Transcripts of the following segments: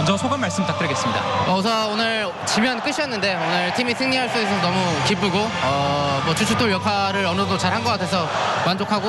먼저 소감 말씀 부탁드리겠습니다. 어, 우선 오늘 지면 끝이었는데 오늘 팀이 승리할 수 있어서 너무 기쁘고 어, 뭐 주축돌 역할을 어느 정도 잘 한 것 같아서 만족하고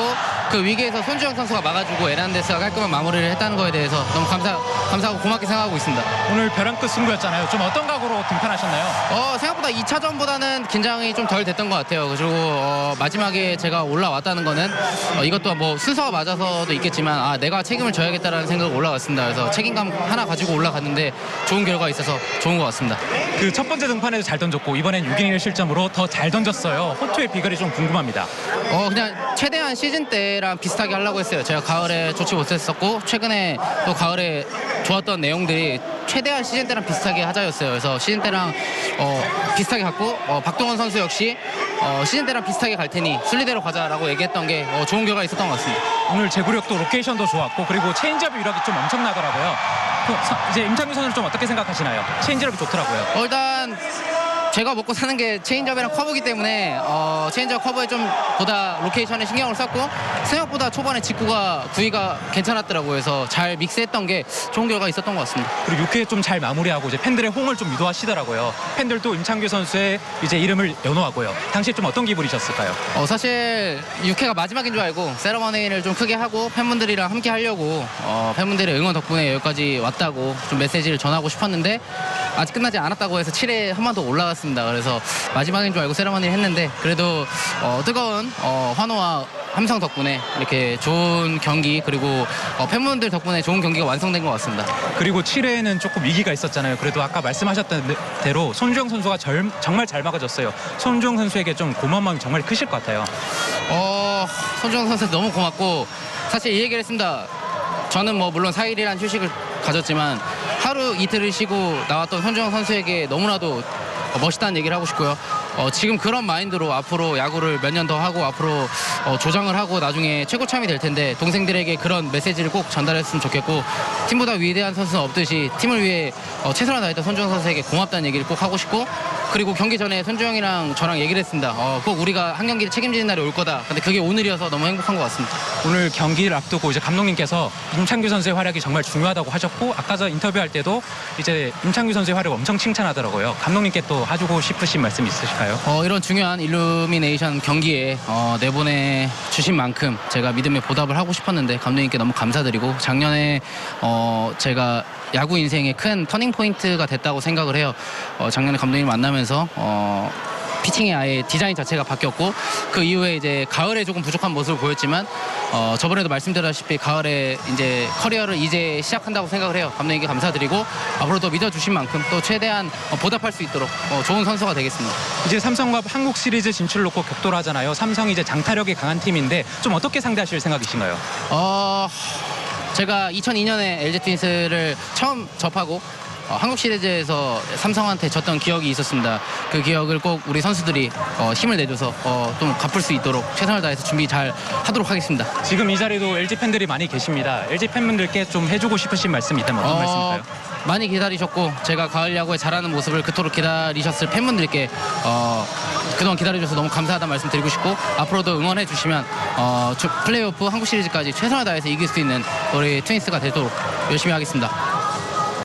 그 위기에서 손주영 선수가 막아주고 에란데스가 깔끔한 마무리를 했다는 거에 대해서 너무 감사 감사하고 고맙게 생각하고 있습니다. 오늘 벼랑 끝 승부였잖아요. 좀 어떤 각오로 등판하셨나요? 어, 생각보다 2차전보다는 긴장이 좀 덜 됐던 것 같아요. 그리고 어, 마지막에 제가 올라왔다는 거는 어, 이것도 뭐 순서가 맞아서도 있겠지만 아, 내가 책임을 져야겠다라는 생각으로 올라갔습니다. 그래서 책임감 하나 가지고 올라갔는데 좋은 결과가 있어서 좋은 것 같습니다. 그 첫 번째 등판에도 잘 던졌고 이번엔 6이닝을 실점으로 더 잘 던졌어요. 호투의 비결이 좀 궁금합니다. 어 그냥 최대한 시즌 때랑 비슷하게 하려고 했어요. 제가 가을에 좋지 못했었고 최근에 또 가을에 좋았던 내용들이 최대한 시즌 때랑 비슷하게 하자였어요. 그래서 시즌 때랑 어, 비슷하게 갔고 어, 박동원 선수 역시 어, 시즌 때랑 비슷하게 갈 테니 순리대로 가자라고 얘기했던 게 어, 좋은 결과 있었던 것 같습니다. 오늘 제구력도 로케이션도 좋았고 그리고 체인지업 위력이 좀 엄청나더라고요. 그 서- 이제 임창규 선수는 좀 어떻게 생각하시나요? 체인지업이 좋더라고요. 어, 일단 제가 먹고 사는 게 체인지업이랑 커브기 때문에 어, 체인지업 커브에 좀 보다 로케이션에 신경을 썼고 생각보다 초반에 직구가 구위가 괜찮았더라고요. 그래서 잘 믹스했던 게 좋은 결과 있었던 것 같습니다. 그리고 6회 좀 잘 마무리하고 이제 팬들의 홍을 좀 유도하시더라고요. 팬들도 임창규 선수의 이제 이름을 연호하고요. 당시 좀 어떤 기분이셨을까요? 어, 사실 6회가 마지막인 줄 알고 세러머니를 좀 크게 하고 팬분들이랑 함께 하려고 어, 팬분들의 응원 덕분에 여기까지 왔다고 좀 메시지를 전하고 싶었는데 아직 끝나지 않았다고 해서 7회 한 번 더 올라갔습니다. 그래서 마지막인 줄 알고 세러머니를 했는데 그래도 어, 뜨거운 어, 환호와 함성 덕분에 이렇게 좋은 경기 그리고 어, 팬분들 덕분에 좋은 경기가 완성된 것 같습니다. 그리고 7회에는 조금 위기가 있었잖아요. 그래도 아까 말씀하셨던 대로 손주영 선수가 절- 정말 잘 막아줬어요. 손주영 선수에게 좀 고마운 마음이 정말 크실 것 같아요. 어, 손주영 선수 너무 고맙고 사실 이 얘기를 했습니다. 저는 뭐 물론 4일이란 휴식을 가졌지만 하루 이틀을 쉬고 나왔던 손주영 선수에게 너무나도 어, 멋있다는 얘기를 하고 싶고요. 어, 지금 그런 마인드로 앞으로 야구를 몇 년 더 하고 앞으로 어, 조장을 하고 나중에 최고참이 될 텐데 동생들에게 그런 메시지를 꼭 전달했으면 좋겠고 팀보다 위대한 선수는 없듯이 팀을 위해 어, 최선을 다했던 손주영 선수에게 고맙다는 얘기를 꼭 하고 싶고 그리고 경기 전에 손주영이랑 저랑 얘기를 했습니다. 어, 꼭 우리가 한 경기를 책임지는 날이 올 거다. 근데 그게 오늘이어서 너무 행복한 것 같습니다. 오늘 경기를 앞두고 이제 감독님께서 임창규 선수의 활약이 정말 중요하다고 하셨고 아까 저 인터뷰할 때도 이제 임창규 선수의 활약 엄청 칭찬하더라고요. 감독님께 또 해주고 싶으신 말씀 있으실까요? 어, 이런 중요한 일루미네이션 경기에 어, 내보내 주신 만큼 제가 믿음에 보답을 하고 싶었는데 감독님께 너무 감사드리고 작년에 어, 제가 야구 인생의 큰 터닝 포인트가 됐다고 생각을 해요. 어, 작년에 감독님 만나면서 어, 피칭의 아예 디자인 자체가 바뀌었고 그 이후에 이제 가을에 조금 부족한 모습을 보였지만 어, 저번에도 말씀드렸다시피 가을에 이제 커리어를 이제 시작한다고 생각을 해요. 감독님께 감사드리고 앞으로도 믿어주신 만큼 또 최대한 어, 보답할 수 있도록 어, 좋은 선수가 되겠습니다. 이제 삼성과 한국 시리즈 진출을 놓고 격돌을 하잖아요. 삼성이 이제 장타력이 강한 팀인데 좀 어떻게 상대하실 생각이신가요? 어, 제가 2002년에 LG 트윈스를 처음 접하고 어, 한국 시리즈에서 삼성한테 졌던 기억이 있었습니다. 그 기억을 꼭 우리 선수들이 어, 힘을 내줘서 어, 좀 갚을 수 있도록 최선을 다해서 준비 잘 하도록 하겠습니다. 지금 이 자리도 LG 팬들이 많이 계십니다. LG 팬분들께 좀 해주고 싶으신 말씀이 있다면 어떤 어, 말씀일까요? 많이 기다리셨고 제가 가을 야구에 잘하는 모습을 그토록 기다리셨을 팬분들께 어, 그동안 기다려줘서 너무 감사하다는 말씀 드리고 싶고 앞으로도 응원해 주시면 어, 저 플레이오프 한국 시리즈까지 최선을 다해서 이길 수 있는 우리 트윈스가 되도록 열심히 하겠습니다.